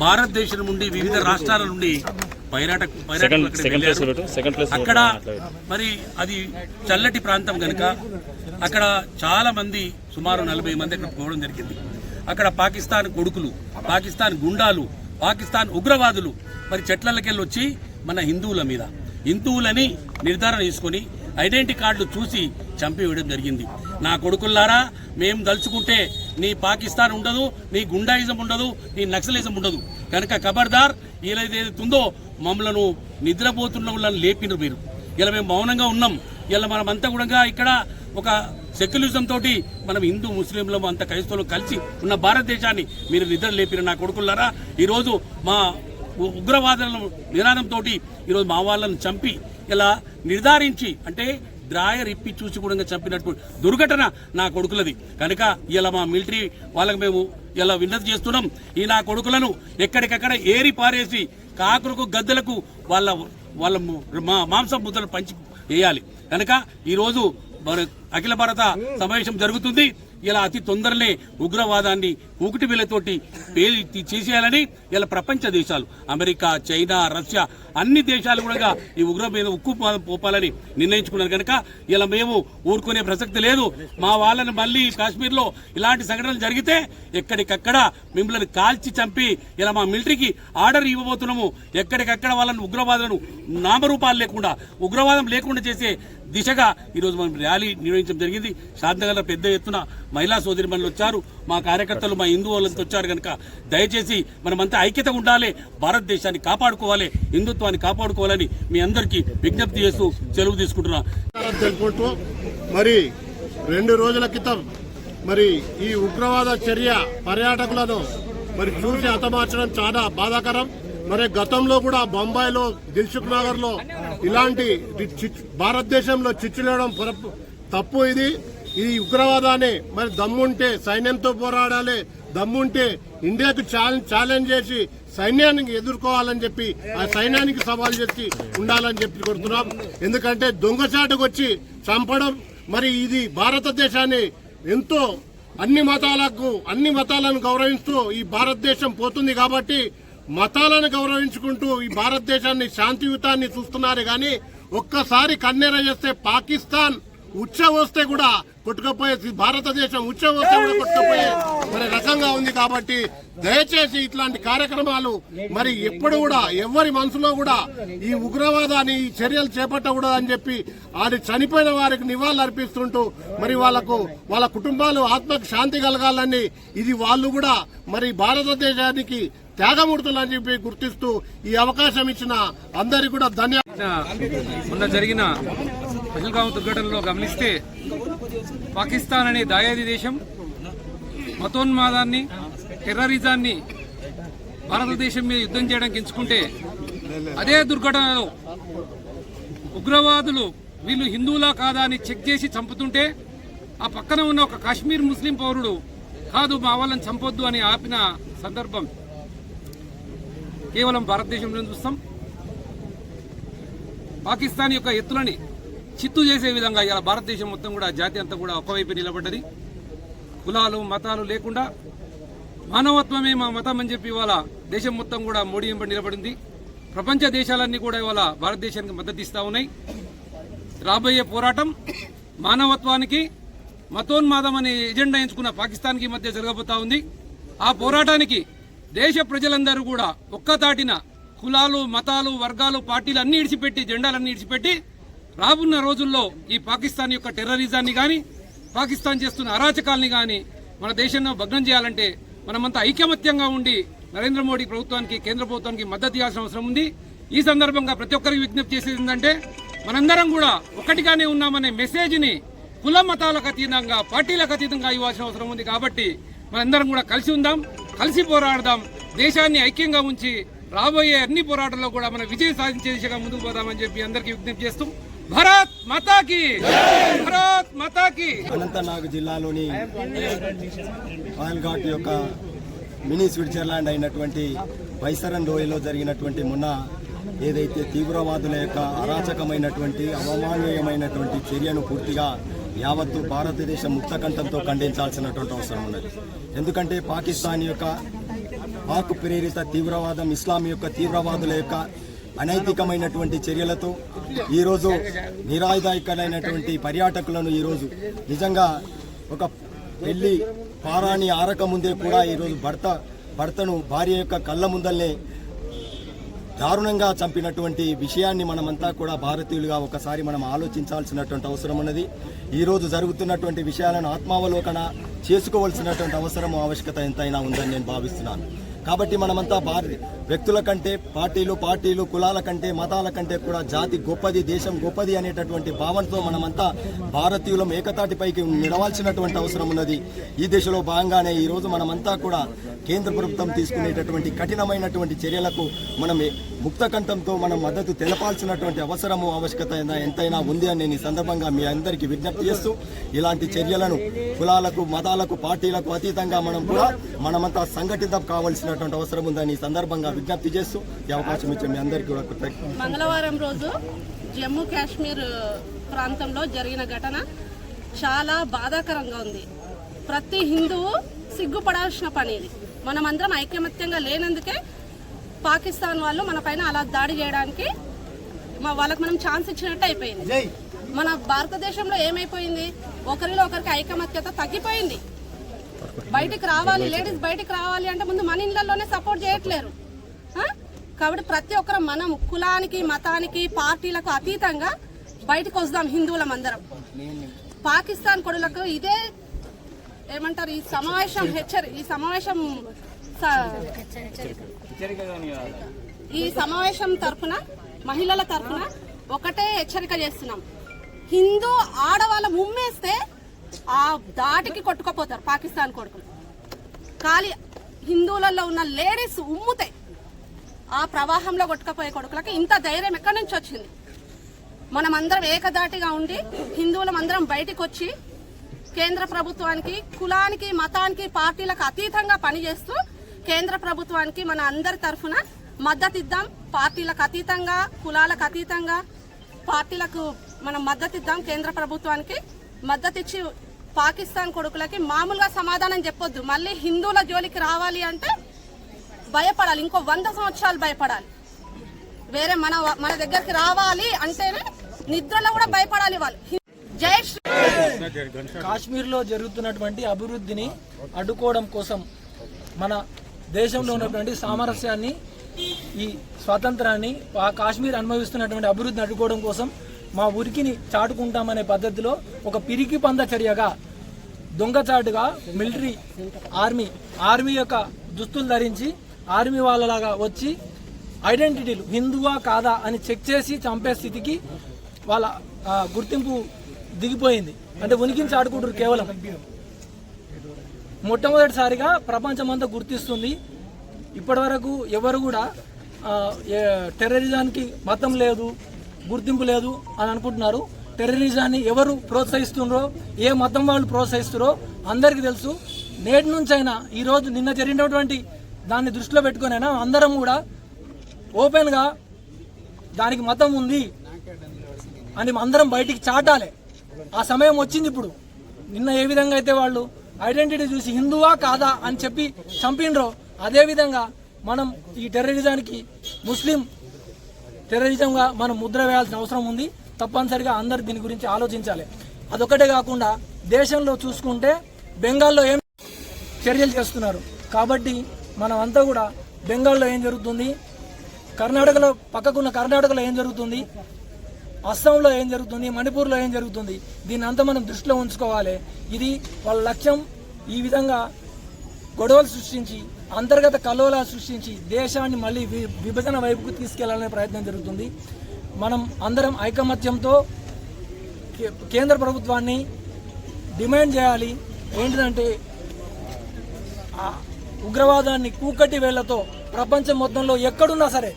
భారతదేశం నుండి వివిధ రాష్ట్రాల నుండి పైరాట పైరాటకులు సెకండ్ అక్కడికి సెకండ్ ప్లేస్ వెళ్ళారు. ఒకటి, సెకండ్ ప్లేస్ అక్కడ మరి అది చల్లటి ప్రాంతం కనుక అక్కడ చాలా మంది సుమారు నలభై మంది అక్కడ పోవడం జరిగింది అక్కడ పాకిస్తాన్ కొడుకులు పాకిస్తాన్ గుండాలు పాకిస్తాన్ ఉగ్రవాదులు మరి చెట్లకెళ్ళి వచ్చి మన హిందువుల మీద హిందువులని నిర్ధారణ చేసుకొని ఐడెంటిటీ కార్డులు చూసి చంపివేయడం జరిగింది నా కొడుకుల్లారా మేము దలుచుకుంటే నీ పాకిస్తాన్ ఉండదు నీ గుండాయిజం ఉండదు నీ నక్సలిజం ఉండదు. కనుక ఖబర్దార్ ఏదైతే ఉందో మమ్మలను నిద్రపోతున్న వాళ్ళని లేపినారు మీరు. ఇలా మేము మౌనంగా ఉన్నాం. ఇలా మనమంతా కూడా ఇక్కడ ఒక సెక్యులరిజం తోటి మనం హిందూ ముస్లింలు అంత క్రైస్తవులు కలిసి ఉన్న భారతదేశాన్ని మీరు నిద్ర లేపిన నా కొడుకులారా ఈరోజు మా ఉగ్రవాదులను నినాదంతో ఈరోజు మా వాళ్ళను చంపి ఇలా నిర్ధారించి అంటే డ్రాయర్ ఇప్పి చూసి కూడా చంపినట్టు దుర్ఘటన నా కొడుకులది. కనుక ఇలా మా మిలిటరీ వాళ్ళకి మేము ఇలా విన్నతి చేస్తున్నాం. ఈ నా కొడుకులను ఎక్కడికక్కడ ఏరి పారేసి కాకులకు గద్దలకు వాళ్ళ వాళ్ళ మా మాంసం ముద్దలు పంచి వేయాలి. కనుక ఈరోజు అఖిల భారత సమావేశం జరుగుతుంది. ఇలా అతి తొందరనే ఉగ్రవాదాన్ని ఒకటి వేలతోటి పేలి చేసేయాలని ఇలా ప్రపంచ దేశాలు అమెరికా చైనా రష్యా అన్ని దేశాలు కూడా ఈ ఉగ్ర మీద ఉక్కు పోపాలని నిర్ణయించుకున్నారు కనుక ఇలా మేము ఊరుకునే ప్రసక్తి లేదు. మా వాళ్ళని మళ్ళీ కాశ్మీర్లో ఇలాంటి సంఘటనలు జరిగితే ఎక్కడికక్కడ మిమ్మల్ని కాల్చి చంపి ఇలా మా మిలిటరీకి ఆర్డర్ ఇవ్వబోతున్నాము. ఎక్కడికక్కడ వాళ్ళని ఉగ్రవాదులను నామరూపాలు లేకుండా ఉగ్రవాదం లేకుండా చేసే దిశగా ఈరోజు మనం ర్యాలీ నిర్వహించడం జరిగింది. శాంతగల పెద్ద ఎత్తున మహిళా సోదరి వచ్చారు మా కార్యకర్తలు మా హిందూ వాళ్ళంతా వచ్చారు కనుక దయచేసి మనమంతా ఐక్యత ఉండాలి భారతదేశాన్ని కాపాడుకోవాలి హిందుత్వాన్ని కాపాడుకోవాలని మీ అందరికీ విజ్ఞప్తి చేస్తూ సెలవు తీసుకుంటున్నా. మరి రెండు రోజుల క్రితం మరి ఈ ఉగ్రవాద చర్య పర్యాటకులను మరి చూసి హతమార్చడం చాలా బాధాకరం. మరి గతంలో కూడా బొంబాయిలో దిల్సుఖ్ నగర్లో ఇలాంటి భారతదేశంలో చిచ్చులేయడం తప్పు ఇది. ఈ ఉగ్రవాదాన్ని మరి దమ్ముంటే సైన్యంతో పోరాడాలి దమ్ముంటే ఇండియాకు ఛాలెంజ్ ఛాలెంజ్ చేసి సైన్యానికి ఎదుర్కోవాలని చెప్పి ఆ సైన్యానికి సవాల్ చేసి ఉండాలని చెప్పి కొడుతున్నాం ఎందుకంటే దొంగచాటుకు వచ్చి చంపడం మరి ఇది భారతదేశాన్ని ఎంతో అన్ని మతాలకు అన్ని మతాలను గౌరవిస్తూ ఈ భారతదేశం పోతుంది కాబట్టి మతాలను గౌరవించుకుంటూ ఈ భారతదేశాన్ని శాంతియుతాన్ని చూస్తున్నారు కానీ ఒక్కసారి కన్నెర చేస్తే పాకిస్తాన్ ఉచ్చ వస్తే కూడా కొట్టుకపోయే భారతదేశం ఉచ్చ వస్తే కూడా కొట్టుకపోయే మరి రకంగా ఉంది కాబట్టి దయచేసి ఇట్లాంటి కార్యక్రమాలు మరి ఎప్పుడు కూడా ఎవరి మనసులో కూడా ఈ ఉగ్రవాదాన్ని ఈ చర్యలు చేపట్టకూడదని చెప్పి అది చనిపోయిన వారికి నివాళులు అర్పిస్తుంటూ మరి వాళ్ళకు వాళ్ళ కుటుంబాలు ఆత్మకు శాంతి కలగాలని ఇది వాళ్ళు కూడా మరి భారతదేశానికి త్యాగమూర్తులు అని చెప్పి గుర్తిస్తూ ఈ అవకాశం ఇచ్చిన అందరికీ కూడా ధన్యవాదాలు. మొన్న జరిగిన పహల్గాం దుర్ఘటనలో గమనిస్తే పాకిస్తాన్ అనే దాయాది దేశం మతోన్మాదాన్ని టెర్రరిజాన్ని భారతదేశం మీద యుద్ధం చేయడానికి ఎంచుకుంటే అదే దుర్ఘటనలో ఉగ్రవాదులు వీళ్ళు హిందువులా కాదా అని చెక్ చేసి చంపుతుంటే ఆ పక్కన ఉన్న ఒక కాశ్మీర్ ముస్లిం పౌరుడు కాదు మా వాళ్ళని చంపొద్దు అని ఆపిన సందర్భం కేవలం భారతదేశంలో చూస్తాం. పాకిస్తాన్ యొక్క ఎత్తులని చిత్తు చేసే విధంగా ఇలా భారతదేశం మొత్తం కూడా జాతి అంతా కూడా ఒకవైపు నిలబడ్డది. కులాలు మతాలు లేకుండా మానవత్వమే మా మతం అని చెప్పి ఇవాళ దేశం మొత్తం కూడా మోడీ వెంబడి నిలబడింది. ప్రపంచ దేశాలన్నీ కూడా ఇవాళ భారతదేశానికి మద్దతు ఇస్తూ ఉన్నాయి. రాబోయే పోరాటం మానవత్వానికి మతోన్మాదం అనే ఎజెండా ఎంచుకున్న పాకిస్తాన్కి మధ్య జరగబోతా ఉంది. ఆ పోరాటానికి దేశ ప్రజలందరూ కూడా ఒక్కతాటిన కులాలు మతాలు వర్గాలు పార్టీలు అన్ని ఇడిచిపెట్టి జెండాలన్నీ ఇడిచిపెట్టి రాబున్న రోజుల్లో ఈ పాకిస్తాన్ యొక్క టెర్రరిజాన్ని కానీ పాకిస్తాన్ చేస్తున్న అరాచకాల్ని కానీ మన దేశంలో భగ్నం చేయాలంటే మనమంతా ఐకమత్యంగా ఉండి నరేంద్ర మోడీ ప్రభుత్వానికి కేంద్ర ప్రభుత్వానికి మద్దతు ఇవ్వాల్సిన అవసరం ఉంది. ఈ సందర్భంగా ప్రతి ఒక్కరికి విజ్ఞప్తి చేసేది ఏంటంటే మనందరం కూడా ఒకటిగానే ఉన్నామనే మెసేజ్ని కుల మతాలకు అతీతంగా పార్టీలకు అతీతంగా ఇవ్వాల్సిన అవసరం ఉంది కాబట్టి మనందరం కూడా కలిసి ఉందాం కలిసి పోరాడదాం దేశాన్ని ఐక్యంగా ఉంచి రాబోయే అన్ని పోరాటాల్లో కూడా మనం విజయం సాధించే దిశగా ముందుకు పోదామని చెప్పి అందరికీ విజ్ఞప్తి చేస్తూ భారత్ మాతాకి భారత్ మాతాకి అనంతనాగ్ జిల్లాలోని పాయల్ఘాట్ యొక్క మినీ స్విట్జర్లాండ్ అయినటువంటి వైసరన్ లోయలో జరిగినటువంటి మొన్న ఏదైతే తీవ్రవాదుల యొక్క అరాచకమైనటువంటి అవమానీయమైనటువంటి చర్యను పూర్తిగా యావత్తు భారతదేశం ముక్తకంఠంతో ఖండించాల్సినటువంటి అవసరం ఉన్నది. ఎందుకంటే పాకిస్తాన్ యొక్క పాక్ ప్రేరిత తీవ్రవాదం ఇస్లాం యొక్క తీవ్రవాదుల యొక్క అనైతికమైనటువంటి చర్యలతో ఈరోజు నిరాయుధాయికలైనటువంటి పర్యాటకులను ఈరోజు నిజంగా ఒక పెళ్ళి పారాని ఆరక ముందే కూడా ఈరోజు భర్త భర్తను భార్య యొక్క కళ్ళ ముందల్నే దారుణంగా చంపినటువంటి విషయాన్ని మనమంతా కూడా భారతీయులుగా ఒకసారి మనం ఆలోచించాల్సినటువంటి అవసరం ఉన్నది. ఈరోజు జరుగుతున్నటువంటి విషయాలను ఆత్మావలోకన చేసుకోవాల్సినటువంటి అవసరం ఆవశ్యకత ఎంతైనా ఉందని నేను భావిస్తున్నాను. కాబట్టి మనమంతా భారత వ్యక్తుల కంటే పార్టీలు పార్టీలు కులాల కంటే మతాల కంటే కూడా జాతి గొప్పది దేశం గొప్పది అనేటటువంటి భావనతో మనమంతా భారతీయులం ఏకతాటిపైకి నిలవాల్సినటువంటి అవసరం ఉన్నది. ఈ దిశలో భాగంగానే ఈరోజు మనమంతా కూడా కేంద్ర ప్రభుత్వం తీసుకునేటటువంటి కఠినమైనటువంటి చర్యలకు మనం ముక్తకంఠంతో మనం మద్దతు తెలపాల్సినటువంటి అవసరము ఆవశ్యకత అయినా- ఎంతైనా ఉంది అని నేను ఈ సందర్భంగా మీ అందరికీ విజ్ఞప్తి చేస్తూ ఇలాంటి చర్యలను కులాలకు మతాలకు పార్టీలకు అతీతంగా మనం కూడా మనమంతా సంఘటితం కావాల్సినటువంటి అవసరం ఉందని ఈ సందర్భంగా విజ్ఞప్తి చేస్తూ ఈ అవకాశం ఇచ్చే మీ అందరికీ కూడా మంగళవారం రోజు జమ్మూ కాశ్మీర్ ప్రాంతంలో జరిగిన ఘటన చాలా బాధాకరంగా ఉంది. ప్రతి హిందువు సిగ్గుపడాల్సిన పని ఇది. మనమందరం ఐకమత్యంగా లేనందుకే పాకిస్తాన్ వాళ్ళు మన పైన అలా దాడి చేయడానికి మా వాళ్ళకి మనం ఛాన్స్ ఇచ్చినట్టు అయిపోయింది. మన భారతదేశంలో ఏమైపోయింది? ఒకరిలో ఒకరికి ఐకమత్యత తగ్గిపోయింది. బయటికి రావాలి లేడీస్ బయటికి రావాలి అంటే ముందు మన ఇళ్ళలోనే సపోర్ట్ చేయట్లేరు? కాబట్టి ప్రతి ఒక్కరు మనం కులానికి మతానికి పార్టీలకు అతీతంగా బయటకు వస్తాం హిందువులం అందరం. పాకిస్తాన్ కొడులకు ఇదే ఏమంటారు? ఈ సమావేశం హెచ్చరి ఈ సమావేశం ఈ సమావేశం తరఫున మహిళల తరఫున ఒకటే హెచ్చరిక చేస్తున్నాం. హిందూ ఆడవాళ్ళ ముమ్మేస్తే ఆ దాటికి కొట్టుకుపోతారు పాకిస్తాన్ కొడుకులు. ఖాళీ హిందువులలో ఉన్న లేడీస్ ఉమ్ముతాయి ఆ ప్రవాహంలో కొట్టుకుపోయే కొడుకులకి ఇంత ధైర్యం ఎక్కడి నుంచి వచ్చింది? మనమందరం ఏకదాటిగా ఉండి హిందువులం అందరం బయటికి వచ్చి కేంద్ర ప్రభుత్వానికి కులానికి మతానికి పార్టీలకు అతీతంగా పనిచేస్తూ కేంద్ర ప్రభుత్వానికి మన అందరి తరఫున మద్దతు ఇద్దాం పార్టీలకు అతీతంగా కులాలకు అతీతంగా పార్టీలకు మనం మద్దతు ఇద్దాం కేంద్ర ప్రభుత్వానికి. మద్దతు ఇచ్చి పాకిస్తాన్ కొడుకులకి మామూలుగా సమాధానం చెప్పొద్దు. మళ్ళీ హిందువుల జోలికి రావాలి అంటే భయపడాలి. ఇంకో వంద సంవత్సరాలు భయపడాలి. వేరే మన మన దగ్గరికి రావాలి అంటేనే నిద్రలో కూడా భయపడాలి వాళ్ళు. జై శ్రీ కాశ్మీర్లో జరుగుతున్నటువంటి అభివృద్ధిని అడ్డుకోవడం కోసం మన దేశంలో ఉన్నటువంటి సామరస్యాన్ని ఈ స్వాతంత్రాన్ని కాశ్మీర్ అనుభవిస్తున్నటువంటి అభివృద్ధిని అడ్డుకోవడం కోసం మా ఉరికిని చాటుకుంటామనే పద్ధతిలో ఒక పిరికి పంద చర్యగా దొంగచాటుగా మిలిటరీ ఆర్మీ ఆర్మీ యొక్క దుస్తులు ధరించి ఆర్మీ వాళ్ళలాగా వచ్చి ఐడెంటిటీలు హిందువా కాదా అని చెక్ చేసి చంపే స్థితికి వాళ్ళ గుర్తింపు దిగిపోయింది. అంటే ఉనికిని చాటుకుంటారు కేవలం. మొట్టమొదటిసారిగా ప్రపంచమంతా గుర్తిస్తుంది. ఇప్పటివరకు ఎవరు కూడా టెర్రరిజానికి మతం లేదు గుర్తింపు లేదు అని అనుకుంటున్నారు. టెర్రరిజాన్ని ఎవరు ప్రోత్సహిస్తున్నారో ఏ మతం వాళ్ళు ప్రోత్సహిస్తారో అందరికీ తెలుసు. నేటి నుంచైనా ఈరోజు నిన్న జరిగినటువంటి దాన్ని దృష్టిలో పెట్టుకునైనా అందరం కూడా ఓపెన్గా దానికి మతం ఉంది అని అందరం బయటికి చాటాలి. ఆ సమయం వచ్చింది ఇప్పుడు. నిన్న ఏ విధంగా అయితే వాళ్ళు ఐడెంటిటీ చూసి హిందువా కాదా అని చెప్పి చంపినరో అదేవిధంగా మనం ఈ టెర్రరిజానికి ముస్లిం టెర్రరిజంగా మనం ముద్ర వేయాల్సిన అవసరం ఉంది. తప్పనిసరిగా అందరు దీని గురించి ఆలోచించాలి. అదొకటే కాకుండా దేశంలో చూసుకుంటే బెంగాల్లో ఏం చర్యలు చేస్తున్నారు? కాబట్టి మనం అంతా కూడా బెంగాల్లో ఏం జరుగుతుంది? కర్ణాటకలో పక్కకున్న కర్ణాటకలో ఏం జరుగుతుంది? అస్సాంలో ఏం జరుగుతుంది మణిపూర్లో ఏం జరుగుతుంది దీన్ని అంతా మనం దృష్టిలో ఉంచుకోవాలి. ఇది వాళ్ళ లక్ష్యం. ఈ విధంగా గొడవలు సృష్టించి అంతర్గత కల్లోలా సృష్టించి దేశాన్ని మళ్ళీ విభజన వైపుకు తీసుకెళ్ళాలనే ప్రయత్నం జరుగుతుంది. మనం అందరం ఐకమత్యంతో కే- కేంద్ర ప్రభుత్వాన్ని డిమాండ్ చేయాలి. ఏంటిదంటే ఉగ్రవాదాన్ని కూకటి వేళ్ళతో ప్రపంచం మొత్తంలో ఎక్కడున్నా సరే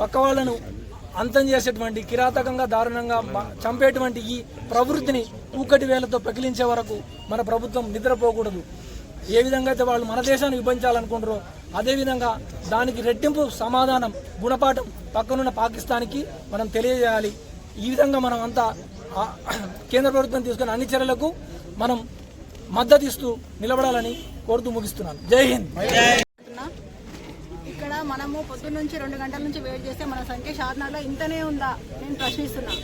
పక్క వాళ్ళను అంతం చేసేటువంటి కిరాతకంగా దారుణంగా చంపేటువంటి ఈ ప్రవృత్తిని ఊకటి వేలతో పకిలించే వరకు మన ప్రభుత్వం నిద్రపోకూడదు. ఏ విధంగా అయితే వాళ్ళు మన దేశాన్ని విభజించాలనుకుంటారో అదేవిధంగా దానికి రెట్టింపు సమాధానం గుణపాఠం పక్కనున్న పాకిస్తాన్కి మనం తెలియజేయాలి. ఈ విధంగా మనం అంతా కేంద్ర ప్రభుత్వం తీసుకున్న అన్ని చర్యలకు మనం మద్దతు ఇస్తూ నిలబడాలని కోరుతూ ముగిస్తున్నాను. జై హింద్. మనము పొద్దున్న నుంచి రెండు గంటల నుంచి వెయిట్ చేస్తే మన సంఖ్య షార్నర్లో ఇంతనే ఉందా? నేను ప్రశ్నిస్తున్నా.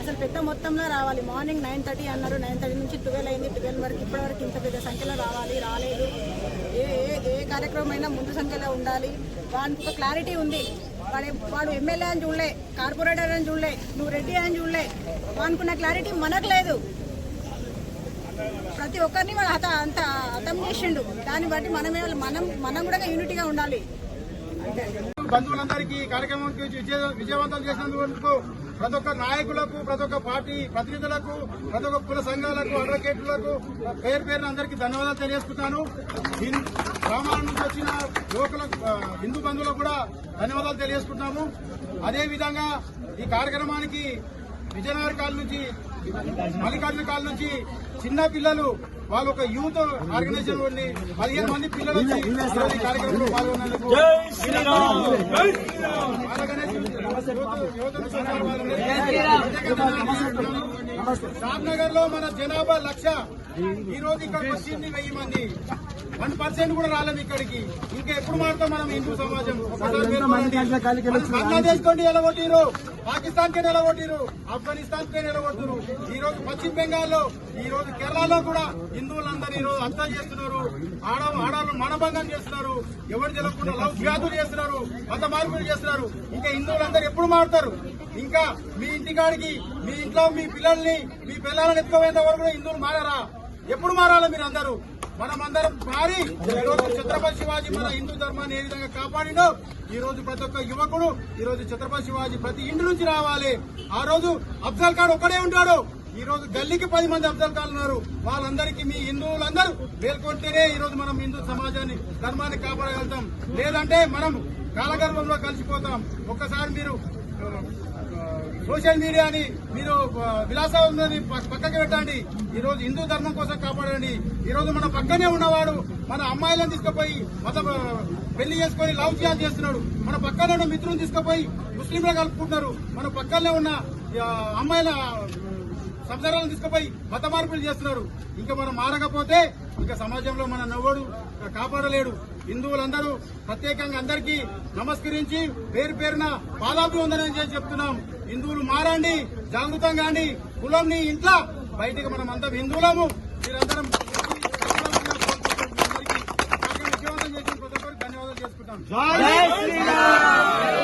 అసలు పెద్ద మొత్తంలో రావాలి. మార్నింగ్ నైన్ థర్టీ అన్నారు. నైన్ థర్టీ నుంచి ట్వెల్వ్ అయింది. ట్వెల్వ్ వరకు ఇప్పటి వరకు ఇంత పెద్ద సంఖ్యలో రావాలి రాలేదు. ఏ ఏ ఏ కార్యక్రమం అయినా ముందు సంఖ్యలో ఉండాలి. వానికి ఒక క్లారిటీ ఉంది. వాడు వాడు ఎమ్మెల్యే అని చూడలే కార్పొరేటర్ అని చూడలే నువ్వు రెడ్డి అని చూడలే. వానుకున్న క్లారిటీ మనకు లేదు. ప్రతి ఒక్కరిని వాడు హత అంత హతం చేసిండు. దాన్ని బట్టి మనమే మనం మనం కూడా యూనిటీగా ఉండాలి. బంధువులందరికీ కార్యక్రమం విజయవంతం చేసినందుకు ప్రతి ఒక్క నాయకులకు ప్రతి ఒక్క పార్టీ ప్రతినిధులకు ప్రతి ఒక్క కుల సంఘాలకు అడ్వకేట్లకు పేరు పేరున అందరికీ ధన్యవాదాలు తెలియజేస్తున్నాను హిం- గ్రామాల నుంచి వచ్చిన యువకులకు హిందూ బంధువులకు కూడా ధన్యవాదాలు తెలియజేస్తున్నాము అదేవిధంగా ఈ కార్యక్రమానికి విజయనగర కాల్ నుంచి మల్లికార్జున కాల్ నుంచి చిన్న పిల్లలు వాళ్ళు ఒక యూత్ ఆర్గనైజేషన్ ఉండి పదిహేను మంది పిల్లలు వచ్చి ఈ కార్యక్రమంలో పాల్గొన్నందుకు రామ్నగర్లో మన జనాభా లక్ష ఈ రోజు ఇక్కడికి వచ్చింది వెయ్యి మంది. వన్ పర్సెంట్ కూడా రాలేదు ఇక్కడికి. ఇంకా ఎప్పుడు మారుతాం మనం హిందూ సమాజం? బంగ్లాదేశ్ కొండి ఎలగొట్టిరు పాకిస్తాన్కి ఎలగొట్టిరు ఆఫ్ఘనిస్తాన్కి ఎలగొట్టిరు ఈ రోజు పశ్చిమ బెంగాల్లో ఈ రోజు కేరళలో కూడా హిందువులందరూ ఈ రోజు హత్య చేస్తున్నారు. ఆడ ఆడవాళ్ళు మనభంగం చేస్తున్నారు. ఎవరు తెలియకుండా లవ్ వ్యాధులు చేస్తున్నారు. మత మార్పులు చేస్తున్నారు. ఇంకా హిందువులందరూ ఎప్పుడు మారుతారు? ఇంకా మీ ఇంటికాడికి మీ ఇంట్లో మీ పిల్లల్ని మీ పిల్లలను ఎత్తుకోవేంత వరకు కూడా హిందువులు మారారా? ఎప్పుడు మారాలా మీరు అందరూ? మనం అందరం మారి ఈ రోజు ఛత్రపతి శివాజీ మన హిందూ ధర్మాన్ని ఏ విధంగా కాపాడినో ఈ రోజు ప్రతి ఒక్క యువకుడు ఈ రోజు ఛత్రపతి శివాజీ ప్రతి ఇంటి నుంచి రావాలి. ఆ రోజు అఫ్జల్ ఖాన్ ఒక్కడే ఉంటాడు. ఈ రోజు గల్లీకి పది మంది అఫ్జల్ ఖాన్ ఉన్నారు. వాళ్ళందరికీ మీ హిందువులందరూ మేల్కొంటేనే ఈ రోజు మనం హిందూ సమాజాన్ని ధర్మాన్ని కాపాడగలుగుతాం. లేదంటే మనం కాలగర్భంలో కలిసిపోతాం. ఒక్కసారి మీరు సోషల్ మీడియాని మీరు ఆ, విలాసాలని పక్కకి పెట్టండి. ఈ రోజు హిందూ ధర్మం కోసం కాపాడండి. ఈ రోజు మన పక్కనే ఉన్నవాడు మన అమ్మాయిలను తీసుకుపోయి మత పెళ్ళి చేసుకొని లవ్ చేయాలి చేస్తున్నాడు. మన పక్కనే ఉన్న మిత్రులను తీసుకుపోయి ముస్లింలు కలుపుకుంటున్నారు. మన పక్కనే ఉన్న అమ్మాయిల సంసారాలను తీసుకుపోయి మత మార్పులు చేస్తున్నారు. ఇంకా మనం మారకపోతే ఇంకా సమాజంలో మన నవ్వడు కాపాడలేడు. హిందువులందరూ ప్రత్యేకంగా అందరికీ నమస్కరించి పేరు పేరున పాదాభివందనం చేసి చెప్తున్నాం. హిందువులు మారండి జాగృతం కాండి కులంని ఇంట్లో బయటికి మనం అందరం హిందువులము. మీరందరం ధన్యవాదాలు చేసుకుంటాం.